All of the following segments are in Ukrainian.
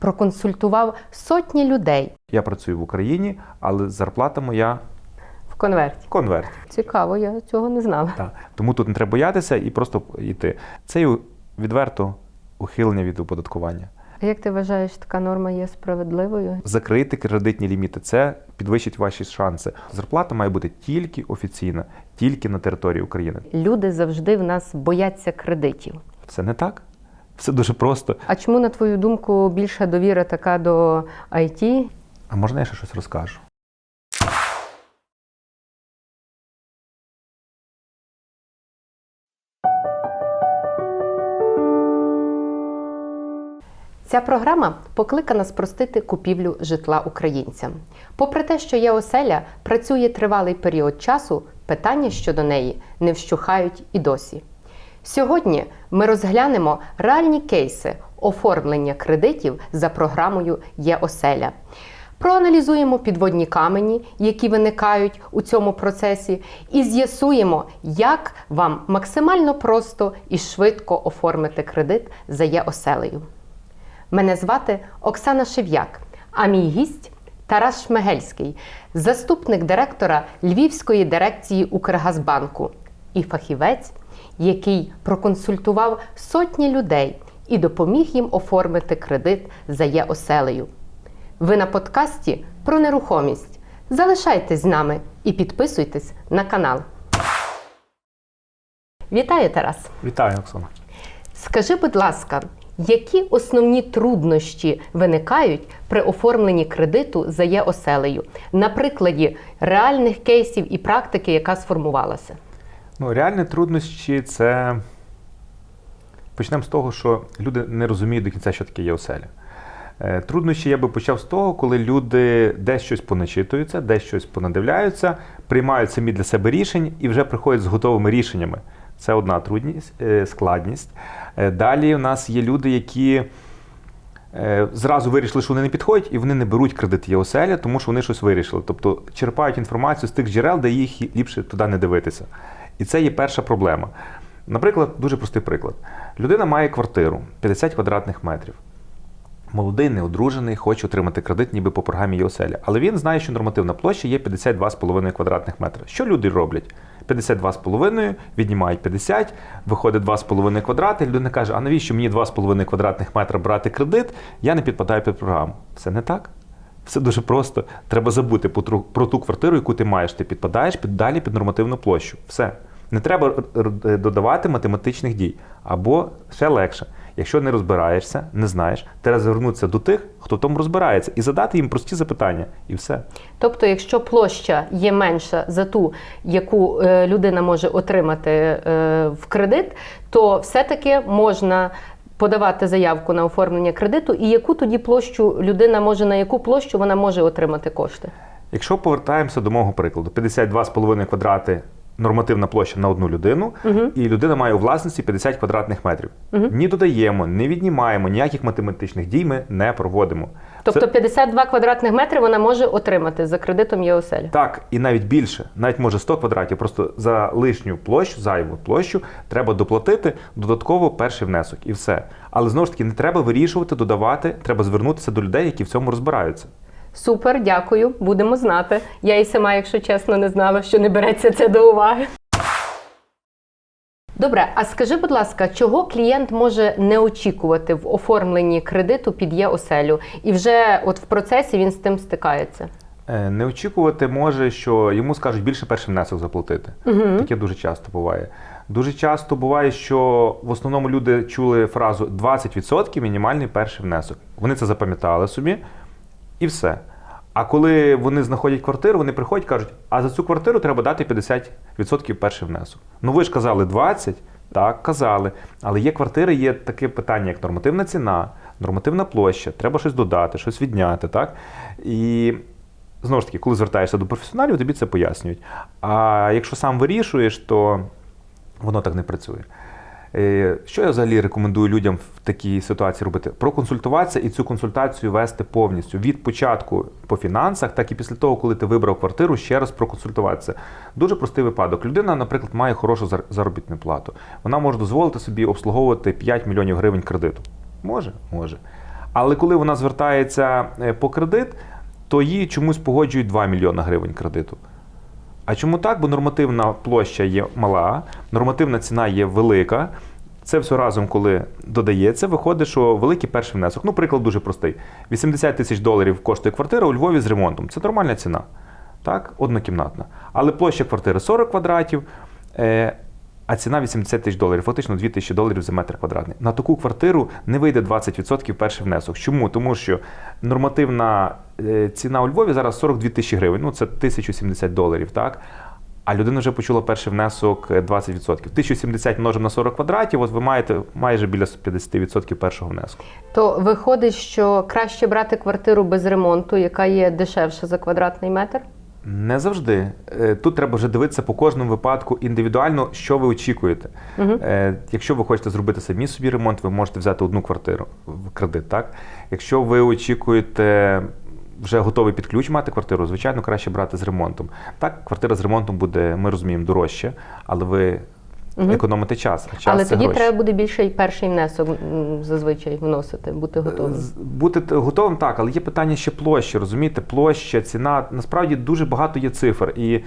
проконсультував сотні людей Я працюю в Україні, але зарплата моя в конверті. в конверті. Цікаво, я цього не знала. Так. Тому тут не треба боятися і просто йти. Це відверто ухилення від оподаткування. А як ти вважаєш, така норма є справедливою? Закрити кредитні ліміти це підвищить ваші шанси. Зарплата має бути тільки офіційна, тільки на території України. Люди завжди в нас бояться кредитів. Це не так. Все дуже просто. А чому, на твою думку, більша довіра така до IT? А можна я ще щось розкажу? Ця програма покликана спростити купівлю житла українцям. Попри те, що є оселя, працює тривалий період часу, питання щодо неї не вщухають і досі. Сьогодні ми розглянемо реальні кейси оформлення кредитів за програмою Є оселя. Проаналізуємо підводні камені, які виникають у цьому процесі, і з'ясуємо, як вам максимально просто і швидко оформити кредит за є оселею. Мене звати Оксана Шев'як, а мій гість Тарас Шмегельський, заступник директора Львівської дирекції Укргазбанку і фахівець, який проконсультував сотні людей і допоміг їм оформити кредит за є оселею. Ви на подкасті про нерухомість. Залишайтесь з нами і підписуйтесь на канал. Вітаю, Тарас! Вітаю, Оксана. Скажи, будь ласка, які основні труднощі виникають при оформленні кредиту за є оселею на прикладі реальних кейсів і практики, яка сформувалася? Ну, реальні труднощі це. Почнемо з того, що люди не розуміють до кінця, що таке є оселя. Е, Труднощі я би почав з того, коли люди десь щось поначитуються, десь щось понадивляються, приймають самі для себе рішень і вже приходять з готовими рішеннями. Це одна трудність, е, складність. Е, Далі у нас є люди, які зразу вирішили, що вони не підходять, і вони не беруть кредит є оселя, тому що вони щось вирішили. Тобто черпають інформацію з тих джерел, де їх ліпше туди не дивитися. І це є перша проблема. Наприклад, дуже простий приклад. Людина має квартиру 50 квадратних метрів. Молодий, неодружений, хоче отримати кредит, ніби по програмі є оселя. Але він знає, що нормативна площа є 52,5 квадратних метра. Що люди роблять? 52,5, віднімають 50, виходить 2,5 квадрати. Людина каже: а навіщо мені 2,5 квадратних метра брати кредит? Я не підпадаю під програму. Все не так. Все дуже просто. Треба забути про ту квартиру, яку ти маєш. Ти підпадаєш під далі під нормативну площу. Все. Не треба додавати математичних дій. Або ще легше. Якщо не розбираєшся, не знаєш, треба звернутися до тих, хто в тому розбирається, і задати їм прості запитання. І все. Тобто, якщо площа є менша за ту, яку е, людина може отримати е, в кредит, то все-таки можна подавати заявку на оформлення кредиту, і яку тоді площу людина може на яку площу вона може отримати кошти? Якщо повертаємося до мого прикладу, 52,5 квадрати нормативна площа на одну людину, і людина має у власності 50 квадратних метрів. Ні додаємо, не віднімаємо, ніяких математичних дій ми не проводимо. Тобто Це- 52 квадратних метри вона може отримати за кредитом є оселя. Так, і навіть більше, навіть може 100 квадратів, просто за лишню площу, зайву площу, треба доплатити додатково перший внесок і все. Але знову ж таки не треба вирішувати, додавати, треба звернутися до людей, які в цьому розбираються. Супер, дякую. Будемо знати. Я і сама, якщо чесно, не знала, що не береться це до уваги. Добре, а скажи, будь ласка, чого клієнт може не очікувати в оформленні кредиту під є оселю, і вже от в процесі він з тим стикається? Е, Не очікувати може, що йому скажуть більше перший внесок заплатити. Таке дуже часто буває. Дуже часто буває, що в основному люди чули фразу 20% мінімальний перший внесок. Вони це запам'ятали собі і все. А коли вони знаходять квартиру, вони приходять і кажуть, а за цю квартиру треба дати 50% перший внесок. Ну ви ж казали 20%, так, казали. Але є квартири, є таке питання, як нормативна ціна, нормативна площа, треба щось додати, щось відняти. Так? І знову ж таки, коли звертаєшся до професіоналів, тобі це пояснюють. А якщо сам вирішуєш, то воно так не працює. Е, Що я взагалі рекомендую людям в такій ситуації робити? Проконсультуватися і цю консультацію вести повністю від початку по фінансах, так і після того, коли ти вибрав квартиру, ще раз проконсультуватися. Дуже простий випадок. Людина, наприклад, має хорошу зар- заробітну плату. Вона може дозволити собі обслуговувати 5 мільйонів гривень кредиту. Може, може. Але коли вона звертається е, по кредит, то їй чомусь погоджують 2 мільйони гривень кредиту. А чому так? Бо нормативна площа є мала, нормативна ціна є велика. Це все разом, коли додається, виходить, що великий перший внесок. Ну, приклад дуже простий: 80 тисяч доларів коштує квартира у Львові з ремонтом. Це нормальна ціна. Так, однокімнатна. Але площа квартири 40 квадратів, е, а ціна 80 тисяч доларів, фактично 2 тисячі доларів за метр квадратний. На таку квартиру не вийде 20% перший внесок. Чому? Тому що нормативна е, ціна у Львові зараз 42 тисячі гривень, ну це 1070 доларів, так? А людина вже почула перший внесок е, 20%. 1070 множимо на 40 квадратів, от ви маєте майже біля 50% першого внеску. То виходить, що краще брати квартиру без ремонту, яка є дешевша за квадратний метр? Не завжди. Е, Тут треба вже дивитися по кожному випадку індивідуально, що ви очікуєте. Угу. Якщо ви хочете зробити самі собі ремонт, ви можете взяти одну квартиру в кредит. Так? Якщо ви очікуєте вже готовий під ключ мати квартиру, звичайно, краще брати з ремонтом. Так, квартира з ремонтом буде, ми розуміємо, дорожче, але ви Мгм. економите час. А час Але це тоді гроші. треба буде більше перший внесок зазвичай вносити, бути готовим. Бути готовим так, але є питання ще площі. Розумієте, площа, ціна. Насправді дуже багато є цифр. І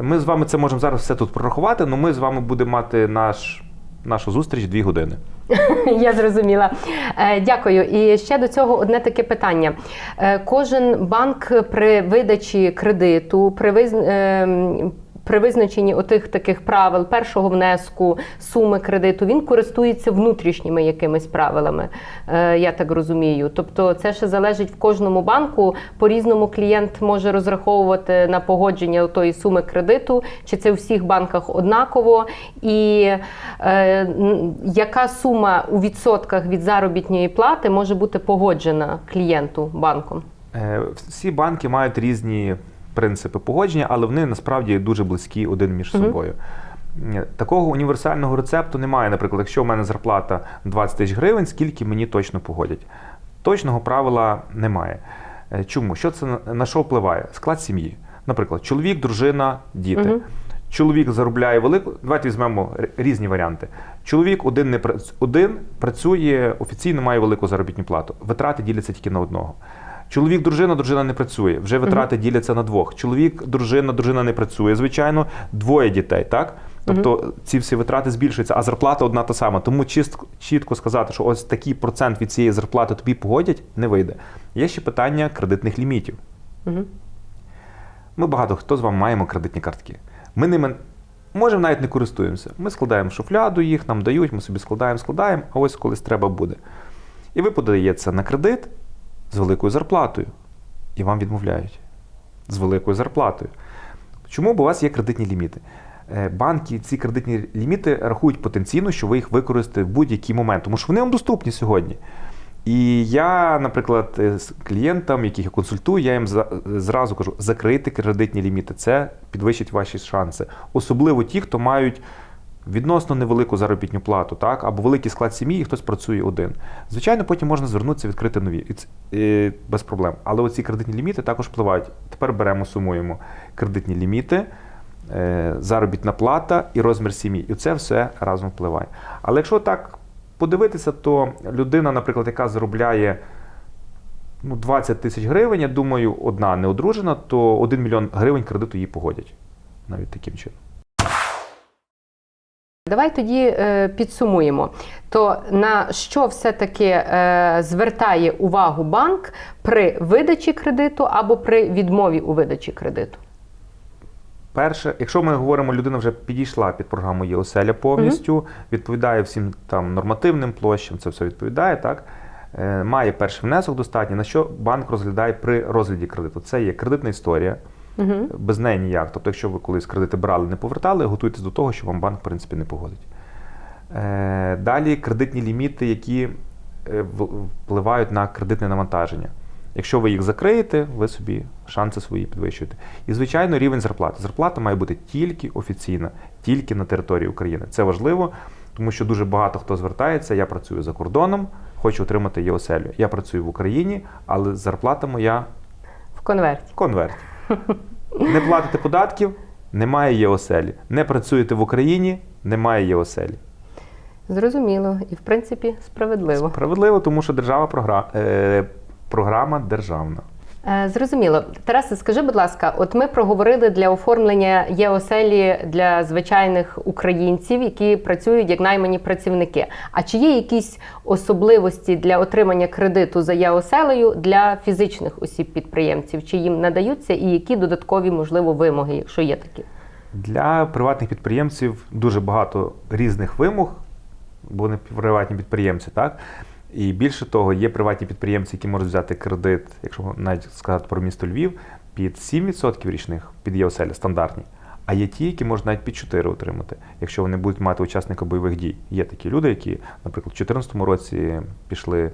ми з вами це можемо зараз все тут прорахувати, але ми з вами будемо мати наш, нашу зустріч дві години. Я зрозуміла. Е, Дякую. І ще до цього одне таке питання. Е, Кожен банк при видачі кредиту, при виз... при визначенні отих таких правил першого внеску, суми кредиту, він користується внутрішніми якимись правилами, е, я так розумію. Тобто це ще залежить в кожному банку. По-різному клієнт може розраховувати на погодження тої суми кредиту, чи це у всіх банках однаково, і е, яка сума у відсотках від заробітної плати може бути погоджена клієнту банком? Е, Всі банки мають різні принципи погодження, але вони насправді дуже близькі один між Мгм. собою. Е, Такого універсального рецепту немає. Наприклад, якщо в мене зарплата 20 тисяч гривень, скільки мені точно погодять? Точного правила немає. Е, Чому? Що це на- що впливає? Склад сім'ї. Наприклад, чоловік, дружина, діти. Мгм. Чоловік заробляє велику. Давайте візьмемо різні варіанти. Чоловік один не один працює офіційно, має велику заробітну плату. Витрати діляться тільки на одного. Чоловік, дружина, дружина не працює. Вже витрати діляться на двох. Чоловік, дружина, дружина не працює. Звичайно, двоє дітей, так? Тобто ці всі витрати збільшуються, а зарплата одна та сама. Тому чіст- чітко сказати, що ось такий процент від цієї зарплати тобі погодять, не вийде. Є ще питання кредитних лімітів. Мгм. Ми багато хто з вами маємо кредитні картки. Ми ними можемо навіть не користуємося. Ми складаємо в шуфляду їх, нам дають, ми собі складаємо, складаємо, а ось колись треба буде. І ви подаєте на кредит з великою зарплатою. І вам відмовляють з великою зарплатою. Чому? Бо у вас є кредитні ліміти. Е, Банки ці кредитні ліміти рахують потенційно, що ви їх використаєте в будь-який момент, тому що вони вам доступні сьогодні. І я, наприклад, е, з клієнтам, яких я консультую, я їм зразу кажу: закрийте кредитні ліміти, це підвищить ваші шанси. Особливо ті, хто мають відносно невелику заробітну плату, так, або великий склад сім'ї, і хтось працює один. Звичайно, потім можна звернутися, відкрити нові і ц- е, без проблем. Але оці кредитні ліміти також впливають. Тепер беремо, сумуємо кредитні ліміти. е, Заробітна плата і розмір сім'ї. І це все разом впливає. Але якщо так подивитися, то людина, наприклад, яка заробляє ну, 20 тисяч гривень, я думаю, одна не одружена, то 1 мільйон гривень кредиту їй погодять. Навіть таким чином. Давай тоді е, підсумуємо. То на що все-таки е, звертає увагу банк при видачі кредиту або при відмові у видачі кредиту? Перше, якщо ми говоримо, людина вже підійшла під програму ЄОСЕЛЯ повністю, відповідає всім там нормативним площам, це все відповідає, так? Е, має перший внесок достатній, на що банк розглядає при розгляді кредиту. Це є кредитна історія, Угу. без неї ніяк. Тобто, якщо ви колись кредити брали, не повертали, готуйтесь до того, що вам банк, в принципі, не погодить. Е, далі кредитні ліміти, які е, впливають на кредитне навантаження. Якщо ви їх закриєте, ви собі шанси свої підвищуєте. І, звичайно, рівень зарплати. Зарплата має бути тільки офіційна, тільки на території України. Це важливо, тому що дуже багато хто звертається. Я працюю за кордоном, хочу отримати ЄОСЕЛю. Я працюю в Україні, але зарплата моя В конверті. в конверті. Не платите податків, немає ЄОСЕЛі. Не працюєте в Україні, немає ЄОСЕЛі. Зрозуміло, і в принципі справедливо. Справедливо, тому що держава програ... е, програма державна. Е, Зрозуміло. Тарасе, скажи, будь ласка, от ми проговорили для оформлення ЄОСЕЛі для звичайних українців, які працюють як наймані працівники. А чи є якісь особливості для отримання кредиту за ЄОСЕЛею для фізичних осіб-підприємців? Чи їм надаються і які додаткові можливо вимоги, якщо є такі? Для приватних підприємців дуже багато різних вимог, бо вони приватні підприємці, так? І більше того, є приватні підприємці, які можуть взяти кредит, якщо навіть сказати про місто Львів, під 7% річних під ЄОСЕЛі стандартні. А є ті, які можуть навіть під 4 отримати, якщо вони будуть мати учасника бойових дій. Є такі люди, які, наприклад, у 2014 році пішли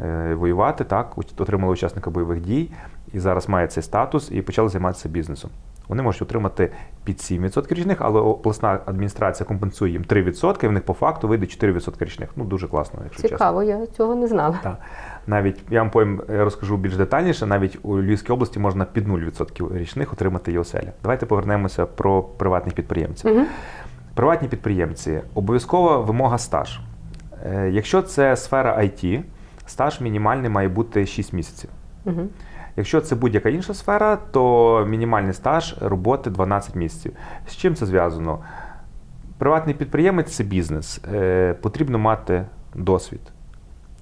е, воювати, так, отримали учасника бойових дій і зараз мають цей статус і почали займатися бізнесом. Вони можуть отримати під 7% річних, але обласна адміністрація компенсує їм 3%, і в них по факту вийде 4% річних. Ну дуже класно, якщо чесно. Цікаво, я цього не знала. Так. Навіть я вам потім е, розкажу більш детальніше. Навіть у Львівській області можна під 0% річних отримати ЄОСЕЛі. Давайте повернемося про приватних підприємців. Угу. Приватні підприємці обов'язкова вимога стаж. Е, Якщо це сфера IT, стаж мінімальний має бути 6 місяців. Угу. Якщо це будь-яка інша сфера, то мінімальний стаж роботи 12 місяців. З чим це зв'язано? Приватний підприємець це бізнес. Е, потрібно мати досвід.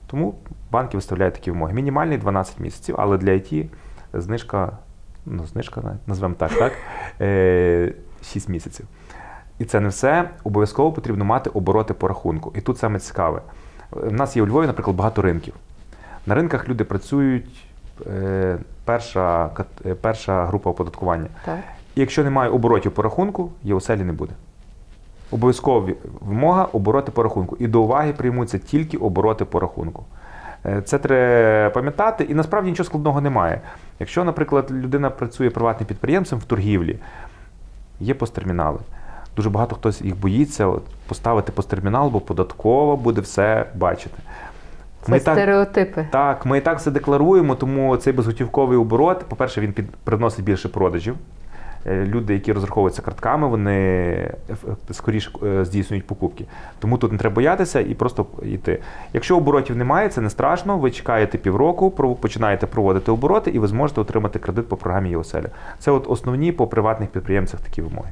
Тому банки виставляють такі вимоги. Мінімальний 12 місяців, але для IT знижка, ну, знижка, назвемо так, так? Е, 6 місяців. І це не все. Обов'язково потрібно мати обороти по рахунку. І тут саме цікаве. У нас є у Львові, наприклад, багато ринків. На ринках люди працюють. Е, Перша, е, перша група оподаткування. Так. Якщо немає оборотів по рахунку, ЄОСЕЛі не буде. Обов'язкова вимога обороти по рахунку. І до уваги приймуться тільки обороти по рахунку. Е, Це треба пам'ятати, і насправді нічого складного немає. Якщо, наприклад, людина працює приватним підприємцем в торгівлі, є посттермінали. Дуже багато хтось їх боїться от, поставити посттермінал, бо податково буде все бачити. Це Ми стереотипи. так, ми і так все декларуємо, тому цей безготівковий оборот, по-перше, він під, приносить більше продажів. Е, Люди, які розраховуються картками, вони скоріше е, здійснюють покупки. Тому тут не треба боятися і просто йти. Якщо оборотів немає, це не страшно. Ви чекаєте півроку, починаєте проводити обороти, і ви зможете отримати кредит по програмі ЄОСЕЛЯ. Це от основні по приватних підприємцях такі вимоги.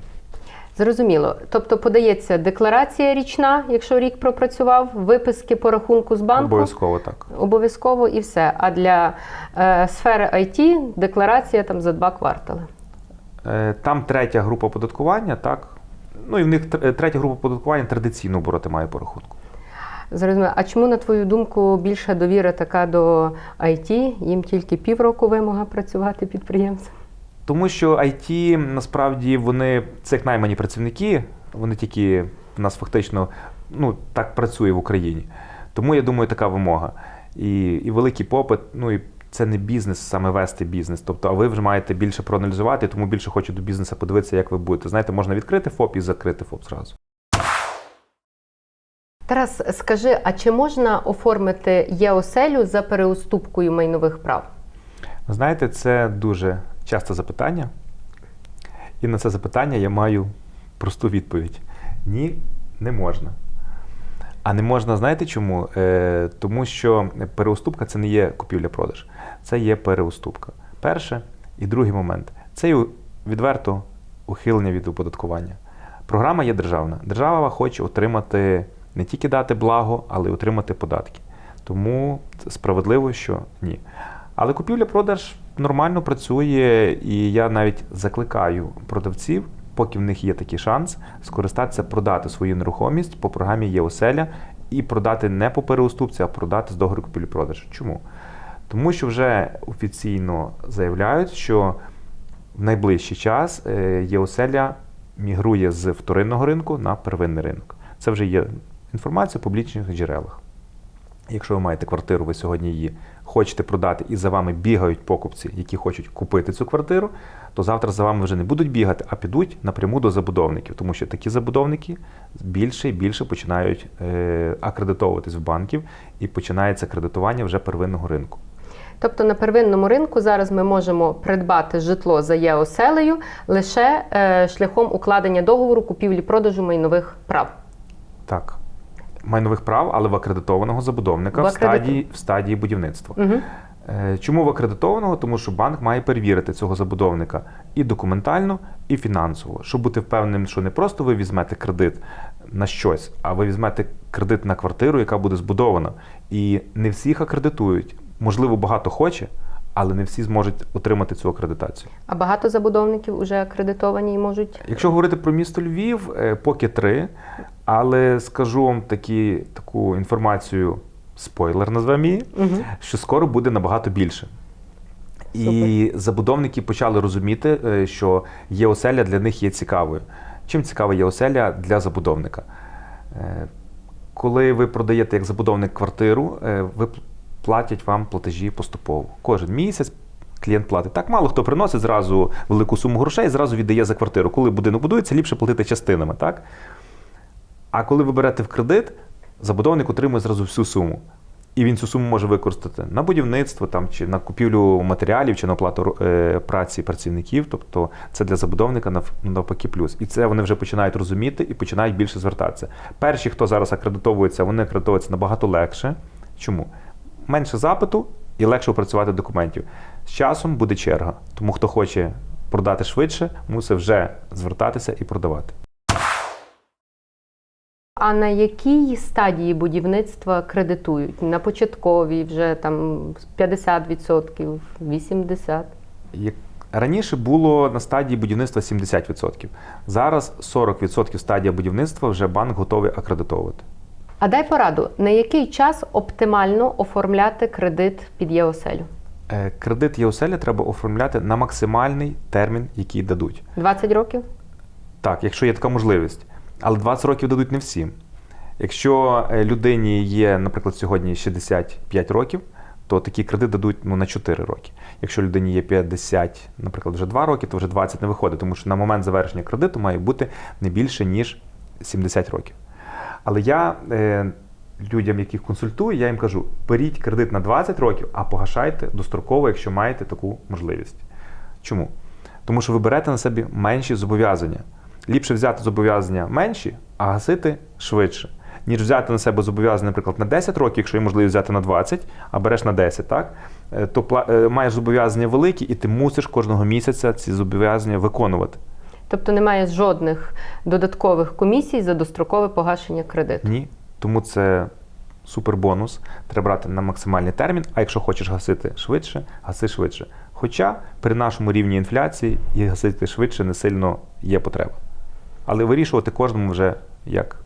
Зрозуміло. Тобто подається декларація річна, якщо рік пропрацював, виписки по рахунку з банку. Обов'язково так. Обов'язково і все. А для е, сфери IT декларація там за два квартали. Е, Там третя група оподаткування, так. Ну і в них тр- третя група оподаткування традиційно обороти має по рахунку. Зрозуміло. А чому, на твою думку, більша довіра така до IT? Їм тільки півроку вимога працювати підприємцем? Тому що IT насправді вони це як наймані працівники, вони тільки в нас фактично ну, так працює в Україні. Тому я думаю, така вимога. І, і великий попит, ну і це не бізнес, саме вести бізнес. Тобто, а ви вже маєте більше проаналізувати, тому більше хочу до бізнесу подивитися, як ви будете. Знаєте, можна відкрити ФОП і закрити ФОП зразу. Тарас, скажи, а чи можна оформити ЄОСЕЛю за переуступкою майнових прав? Знаєте, це дуже часте запитання. І на це запитання я маю просту відповідь: ні, не можна. А не можна, знаєте чому? Е, тому що переуступка це не є купівля-продаж, це є переуступка. Перше і другий момент це відверто ухилення від оподаткування. Програма є державна. Держава хоче отримати не тільки дати благо, але й отримати податки. Тому справедливо, що ні. Але купівля-продаж нормально працює, і я навіть закликаю продавців, поки в них є такий шанс, скористатися, продати свою нерухомість по програмі ЄОСЕЛЯ і продати не по переуступці, а продати з договору купівлі-продажу. Чому? Тому що вже офіційно заявляють, що в найближчий час е, ЄОСЕЛЯ мігрує з вторинного ринку на первинний ринок. Це вже є інформація в публічних джерелах. Якщо ви маєте квартиру, ви сьогодні її хочете продати і за вами бігають покупці, які хочуть купити цю квартиру, то завтра за вами вже не будуть бігати, а підуть напряму до забудовників, тому що такі забудовники більше і більше починають е, акредитовуватись в банків і починається кредитування вже первинного ринку. Тобто на первинному ринку зараз ми можемо придбати житло за ЄОСЕЛею лише е, шляхом укладення договору купівлі-продажу майнових прав. Так. Майнових прав, але в акредитованого забудовника В в, стадії, в стадії будівництва. Угу. Чому в акредитованого? Тому що банк має перевірити цього забудовника і документально, і фінансово, щоб бути впевненим, що не просто ви візьмете кредит на щось, а ви візьмете кредит на квартиру, яка буде збудована. І не всіх акредитують. Можливо, багато хоче, але не всі зможуть отримати цю акредитацію. А багато забудовників вже акредитовані і можуть. Якщо говорити про місто Львів, е, поки три, але скажу вам такі, таку інформацію, спойлер назвемо її, Угу. що скоро буде набагато більше. І забудовники почали розуміти, е, що ЄОселя для них є цікавою. Чим цікава ЄОселя для забудовника? Е, Коли ви продаєте як забудовник квартиру, е, ви платять вам платежі поступово. Кожен місяць клієнт платить. Так мало хто приносить зразу велику суму грошей зразу віддає за квартиру. Коли будинок будується, ліпше платити частинами. Так? А коли ви берете в кредит, забудовник отримує зразу всю суму. І він цю суму може використати на будівництво там, чи на купівлю матеріалів, чи на оплату е, праці працівників. Тобто це для забудовника нав- навпаки плюс. І це вони вже починають розуміти і починають більше звертатися. Перші, хто зараз акредитовується, вони акредитовуються набагато легше. Чому? Менше запиту і легше опрацювати документів. З часом буде черга. Тому хто хоче продати швидше, мусить вже звертатися і продавати. А на якій стадії будівництва кредитують? На початковій вже там 50%, 80%? Як раніше було на стадії будівництва 70%. Зараз 40% стадія будівництва вже банк готовий акредитовувати. А дай пораду, на який час оптимально оформляти кредит під ЄОСЕЛю? Е, Кредит ЄОСЕЛі треба оформляти на максимальний термін, який дадуть. 20 років? Так, якщо є така можливість. Але 20 років дадуть не всім. Якщо е, людині є, наприклад, сьогодні 65 років, то такий кредит дадуть ну, на 4 роки. Якщо людині є 50, наприклад, вже 2 роки, то вже 20 не виходить, тому що на момент завершення кредиту має бути не більше, ніж 70 років. Але я е, людям, яких консультую, я їм кажу: беріть кредит на 20 років, а погашайте достроково, якщо маєте таку можливість. Чому? Тому що ви берете на себе менші зобов'язання. Ліпше взяти зобов'язання менші, а гасити швидше, ніж взяти на себе зобов'язання, наприклад, на 10 років, якщо є можливість взяти на 20, а береш на 10, так? Е, то е, маєш зобов'язання великі, і ти мусиш кожного місяця ці зобов'язання виконувати. Тобто немає жодних додаткових комісій за дострокове погашення кредиту. Ні. Тому це супербонус. Треба брати на максимальний термін, а якщо хочеш гасити швидше, гаси швидше. Хоча при нашому рівні інфляції і гасити швидше не сильно є потреба. Але вирішувати кожному вже як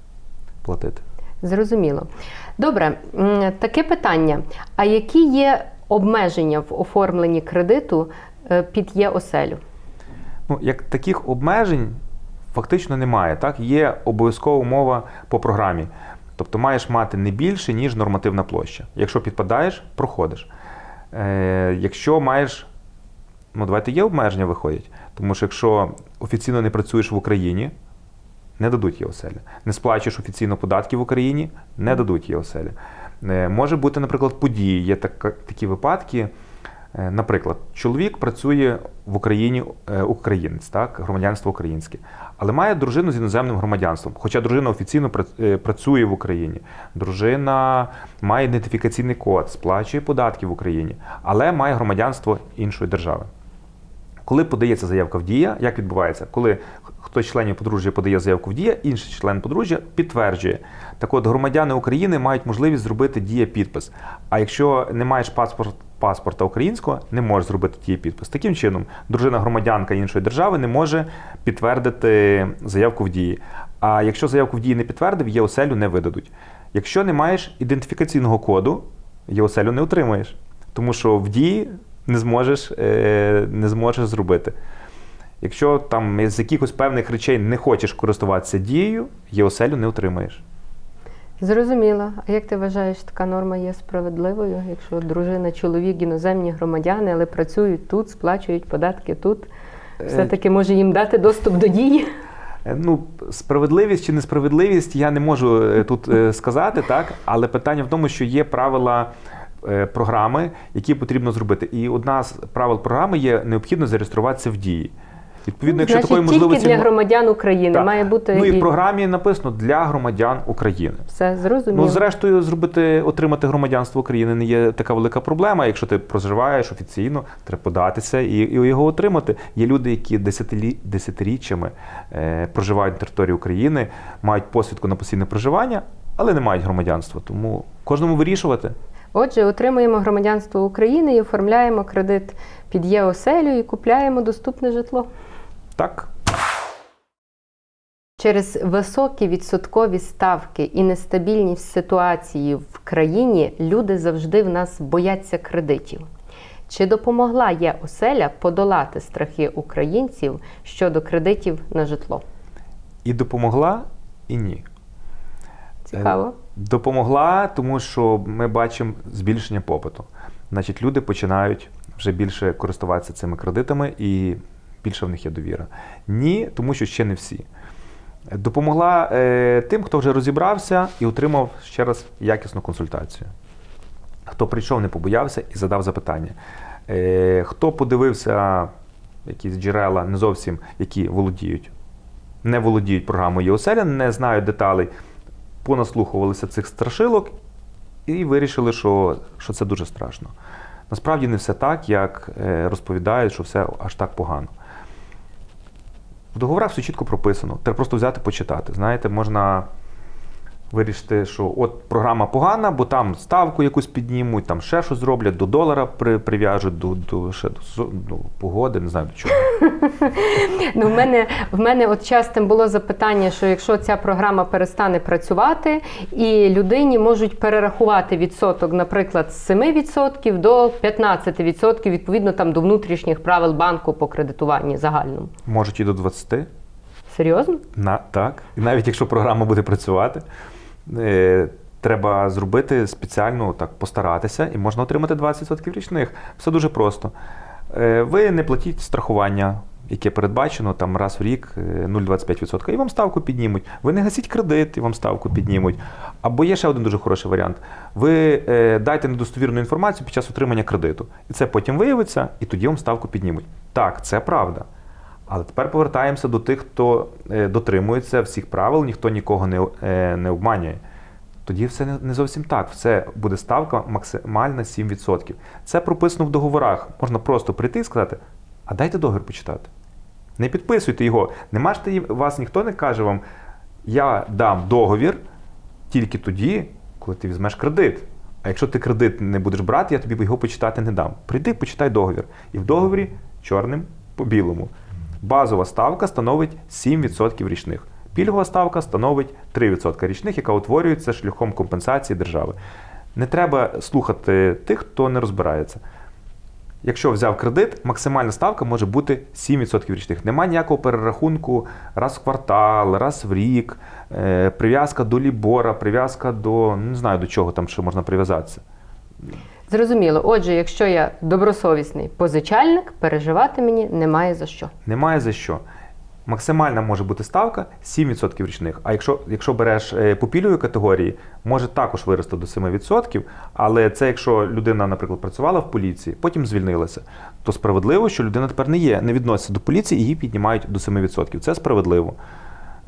платити. Зрозуміло. Добре, таке питання. А які є обмеження в оформленні кредиту е, під ЄОСЕЛю? Ну, як таких обмежень фактично немає. Так? Є обов'язкова умова по програмі. Тобто маєш мати не більше, ніж нормативна площа. Якщо підпадаєш, проходиш. Е, якщо маєш, ну давайте є обмеження виходять. Тому що якщо офіційно не працюєш в Україні, не дадуть ЄОСЕЛі. Не сплачуєш офіційно податки в Україні, не дадуть ЄОСЕЛі. Е, Може бути, наприклад, події. Є така- такі випадки. Е, Наприклад, чоловік працює в Україні е, українець, так, громадянство українське, але має дружину з іноземним громадянством. Хоча дружина офіційно працює в Україні, дружина має ідентифікаційний код, сплачує податки в Україні, але має громадянство іншої держави. Коли подається заявка в дія, як відбувається? Коли хтось членів подружжя подає заявку в дія, інший член подружжя підтверджує. Так от громадяни України мають можливість зробити дія підпис. А якщо не маєш паспорт, паспорта українського, не можеш зробити дія підпис. Таким чином, дружина громадянка іншої держави не може підтвердити заявку в дії. А якщо заявку в дії не підтвердив, ЄОСЕЛю не видадуть. Якщо не маєш ідентифікаційного коду, ЄОСЕЛю не отримаєш. Тому що в дії не зможеш, е, не зможеш зробити. Якщо там з якихось певних речей не хочеш користуватися дією, ЄОСЕЛю не отримаєш. Зрозуміло. А як ти вважаєш, така норма є справедливою? Якщо дружина, чоловік, іноземні громадяни, але працюють тут, сплачують податки тут, все-таки може їм дати доступ до дії? Е, Ну, справедливість чи несправедливість я не можу е, тут е, сказати, так? але питання в тому, що є правила е, програми, які потрібно зробити. І одна з правил програми є необхідно зареєструватися в дії. Відповідно, якщо Значить, такої тільки можливості для громадян України Так. має бути ну і і в програмі написано для громадян України. все зрозуміло. Ну, зрештою, зробити, отримати громадянство України не є така велика проблема. Якщо ти проживаєш офіційно, треба податися і, і його отримати. Є люди, які десятилі, десятиріччями е, проживають на території України, мають посвідку на постійне проживання, але не мають громадянства. Тому кожному вирішувати. Отже, отримуємо громадянство України і оформляємо кредит під ЄОСЕЛю і купляємо доступне житло. Так, Через високі відсоткові ставки і нестабільність ситуації в країні люди завжди в нас бояться кредитів. Чи допомогла ЄОСЕЛЯ подолати страхи українців щодо кредитів на житло? і допомогла, і ні. Цікаво. Допомогла, тому що ми бачимо збільшення попиту. Значить, люди починають вже більше користуватися цими кредитами і більше в них є довіра. Ні, тому що ще не всі. Допомогла е, тим, хто вже розібрався і отримав ще раз якісну консультацію. Хто прийшов, не побоявся і задав запитання. Е, хто подивився якісь джерела, не зовсім які володіють, не володіють програмою ЄОСЕЛЯ, не знають деталей, понаслухувалися цих страшилок і вирішили, що, що це дуже страшно. Насправді не все так, як е, розповідають, що все аж так погано. В договорах все чітко прописано. Треба просто взяти почитати. Знаєте, можна вирішити, що от програма погана, бо там ставку якусь піднімуть, там ще щось зроблять, до долара при, прив'яжуть, до, до, ще до, до погоди, не знаю до чого. Ну, в мене в мене от частим було запитання, що якщо ця програма перестане працювати, і людині можуть перерахувати відсоток, наприклад, з 7% до 15%, відповідно там до внутрішніх правил банку по кредитуванні загальному. Можуть і до 20. Серйозно? На, так. І навіть якщо програма буде працювати, треба зробити спеціально так постаратися, і можна отримати 20% річних. Все дуже просто. Е, ви не платіть страхування, яке передбачено там раз в рік е, 0,25%, і вам ставку піднімуть. Ви не гасіть кредит, і вам ставку піднімуть. Або є ще один дуже хороший варіант. Ви е, дайте недостовірну інформацію під час отримання кредиту. І це потім виявиться, і тоді вам ставку піднімуть. Так, це правда. Але тепер повертаємося до тих, хто е, дотримується всіх правил, ніхто нікого не, е, не обманює. Тоді все не, зовсім так. Це буде ставка максимальна 7%. Це прописано в договорах. Можна просто прийти і сказати: а дайте договір почитати. Не підписуйте його. Не можете їм- вас ніхто не каже вам, я дам договір тільки тоді, коли ти візьмеш кредит. А якщо ти кредит не будеш брати, я тобі його почитати не дам. Прийди, почитай договір. І в договорі чорним по білому. Базова ставка становить 7% річних. Пільгова ставка становить 3% річних, яка утворюється шляхом компенсації держави. Не треба слухати тих, хто не розбирається. Якщо взяв кредит, максимальна ставка може бути 7% річних. Нема ніякого перерахунку раз в квартал, раз в рік, е, прив'язка до лібора, прив'язка до ну, не знаю до чого там ще можна прив'язатися. Зрозуміло. Отже, якщо я добросовісний позичальник, переживати мені немає за що. Немає за що. Максимальна може бути ставка 7% річних. А якщо, якщо береш е, по пільговій категорії, може також вирости до 7%, але це якщо людина, наприклад, працювала в поліції, потім звільнилася, то справедливо, що людина тепер не є, не відноситься до поліції і її піднімають до 7%. Це справедливо.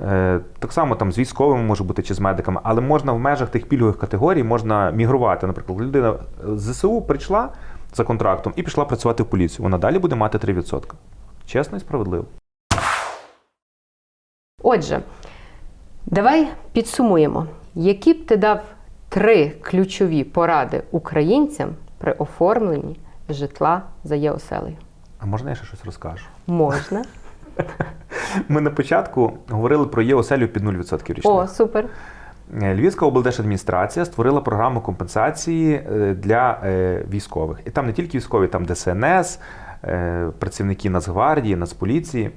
Е, Так само там з військовими може бути чи з медиками, але можна в межах тих пільгових категорій можна мігрувати. Наприклад, людина з ЗСУ прийшла за контрактом і пішла працювати в поліцію. Вона далі буде мати 3%. Чесно і справедливо. Отже, давай підсумуємо, які б ти дав три ключові поради українцям при оформленні житла за ЄОСЕЛею? А можна я ще щось розкажу? Можна. Ми на початку говорили про ЄОСЕЛю під 0% річних. О, супер. Е, Львівська облдержадміністрація створила програму компенсації е, для е, військових. І там не тільки військові, там ДСНС, працівники Нацгвардії, Нацполіції,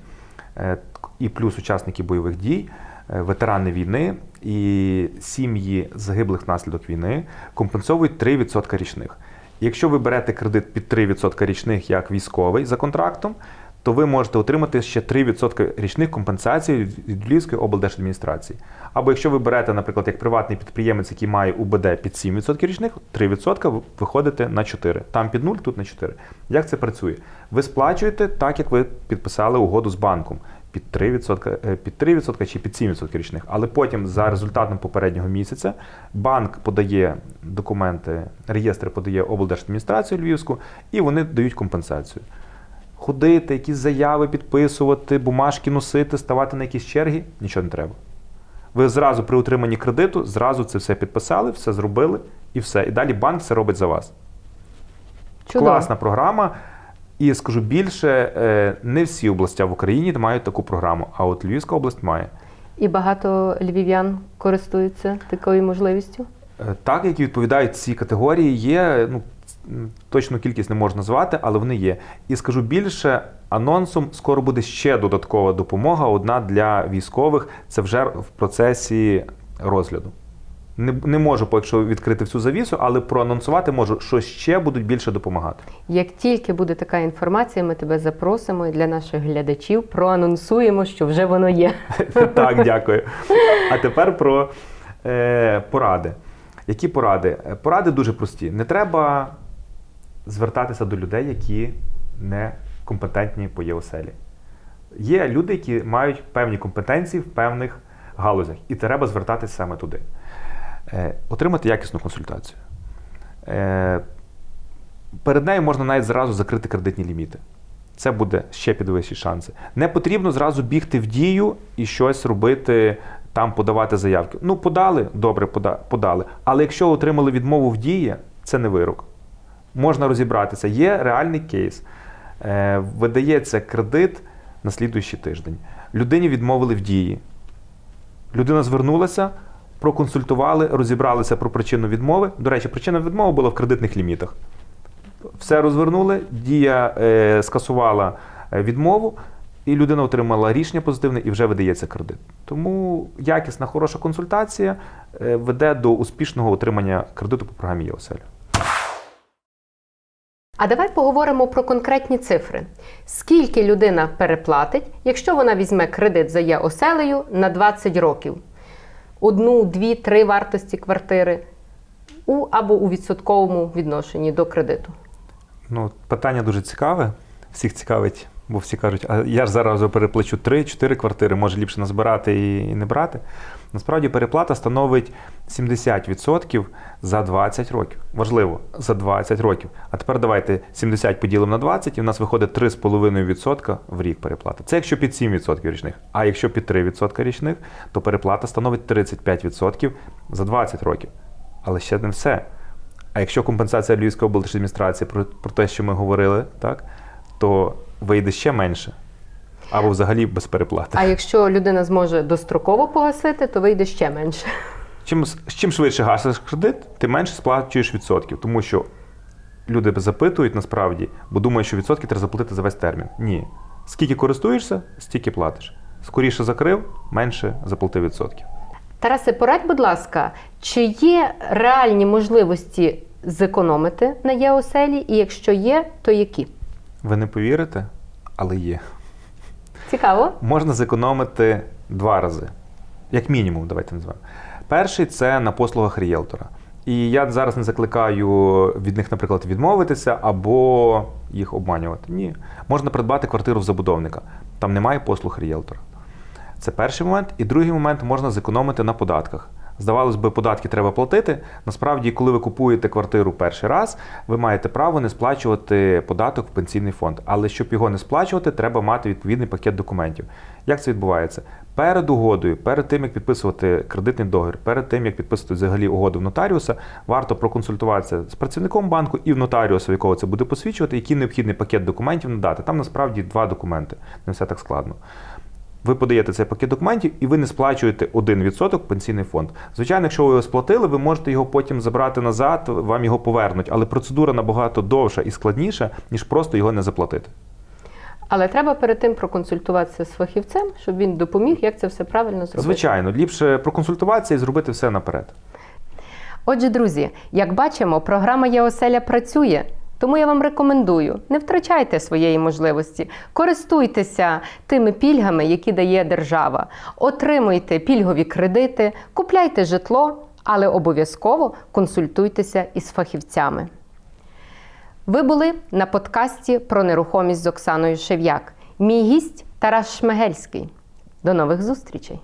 і плюс учасники бойових дій, ветерани війни і сім'ї загиблих внаслідок війни компенсовують 3% річних. Якщо ви берете кредит під 3% річних як військовий за контрактом, то ви можете отримати ще 3% річних компенсацій від Львівської облдержадміністрації. Або якщо ви берете, наприклад, як приватний підприємець, який має УБД під 7% річних, 3% виходите на 4. Там під 0, тут на 4. Як це працює? Ви сплачуєте так, як ви підписали угоду з банком. Під 3%, е, під 3% чи під 7% річних. Але потім за результатом попереднього місяця банк подає документи, реєстр подає облдержадміністрацію Львівську, і вони дають компенсацію. Ходити, якісь заяви підписувати, бумажки носити, ставати на якісь черги нічого не треба. Ви зразу при отриманні кредиту, зразу це все підписали, все зробили і все. І далі банк все робить за вас. Чудово. Класна програма. І скажу більше, е, не всі областя в Україні мають таку програму, а от Львівська область має. І багато львів'ян користуються такою можливістю. Е, Так, які відповідають ці категорії, є. Ну, точну кількість не можна звати, але вони є. І скажу більше, анонсом скоро буде ще додаткова допомога. Одна для військових. Це вже в процесі розгляду. Не, не можу поки що відкрити всю завісу, але проанонсувати можу, що ще будуть більше допомагати. Як тільки буде така інформація, ми тебе запросимо і для наших глядачів проанонсуємо, що вже воно є. Так, дякую. А тепер про е, поради. Які поради? Поради дуже прості. Не треба звертатися до людей, які не компетентні по ЄОСЕЛі. Є люди, які мають певні компетенції в певних галузях, і треба звертатися саме туди. Е, отримати якісну консультацію. Е, перед нею можна навіть зразу закрити кредитні ліміти. Це буде ще підвищі шанси. Не потрібно зразу бігти в дію і щось робити, там подавати заявки. Ну, подали, добре, подали. Але якщо отримали відмову в дії, це не вирок. Можна розібратися. Є реальний кейс. Е, видається кредит на слідуючий тиждень. Людині відмовили в дії. Людина звернулася, проконсультували, розібралися про причину відмови. До речі, причина відмови була в кредитних лімітах. Все розвернули, дія е, скасувала е, відмову, і людина отримала рішення позитивне і вже видається кредит. Тому якісна, хороша консультація е, веде до успішного отримання кредиту по програмі ЄОСЕЛь. А давай поговоримо про конкретні цифри. Скільки людина переплатить, якщо вона візьме кредит за Є-оселею на 20 років? Одну, дві, три вартості квартири у або у відсотковому відношенні до кредиту. Ну, питання дуже цікаве. Всіх цікавить, бо всі кажуть, а я ж зараз переплачу 3-4 квартири, може ліпше назбирати і не брати. Насправді переплата становить 70% за 20 років. Важливо, за 20 років. А тепер давайте 70 поділимо на 20, і в нас виходить 3,5% в рік переплата. Це якщо під 7% річних. А якщо під 3% річних, то переплата становить 35% за 20 років. Але ще не все. А якщо компенсація Львівської облдержадміністрації про, про те, що ми говорили, так, то вийде ще менше. Або взагалі без переплати. А якщо людина зможе достроково погасити, то вийде ще менше. Чим, чим швидше гасиш кредит, тим менше сплачуєш відсотків. Тому що люди запитують насправді, бо думають, що відсотки треба заплатити за весь термін. Ні. Скільки користуєшся, стільки платиш. Скоріше закрив, менше заплатив відсотків. Тарасе, порадь, будь ласка, чи є реальні можливості зекономити на Є-оселі, і якщо є, то які? Ви не повірите, але є. Цікаво. Можна зекономити два рази. Як мінімум, давайте назвемо. Перший це на послугах рієлтора. І я зараз не закликаю від них, наприклад, відмовитися або їх обманювати. Ні. Можна придбати квартиру в забудовника. Там немає послуг рієлтора. Це перший момент. І другий момент можна зекономити на податках. Здавалось би, податки треба платити. Насправді, коли ви купуєте квартиру перший раз, ви маєте право не сплачувати податок в пенсійний фонд. Але щоб його не сплачувати, треба мати відповідний пакет документів. Як це відбувається? Перед угодою, перед тим як підписувати кредитний договір, перед тим як підписувати взагалі угоду в нотаріуса, варто проконсультуватися з працівником банку і в нотаріуса, в якого це буде посвідчувати, який необхідний пакет документів надати. Там насправді два документи, не все так складно. Ви подаєте цей пакет документів і ви не сплачуєте 1% пенсійний фонд. Звичайно, якщо ви його сплатили, ви можете його потім забрати назад, вам його повернуть. Але процедура набагато довша і складніша, ніж просто його не заплатити. Але треба перед тим проконсультуватися з фахівцем, щоб він допоміг, як це все правильно зробити. Звичайно, ліпше проконсультуватися і зробити все наперед. Отже, друзі, як бачимо, програма «Є оселя» працює. Тому я вам рекомендую: не втрачайте своєї можливості, користуйтеся тими пільгами, які дає держава, отримуйте пільгові кредити, купляйте житло, але обов'язково консультуйтеся із фахівцями. Ви були на подкасті про нерухомість з Оксаною Шев'як. Мій гість Тарас Шмегельський. До нових зустрічей!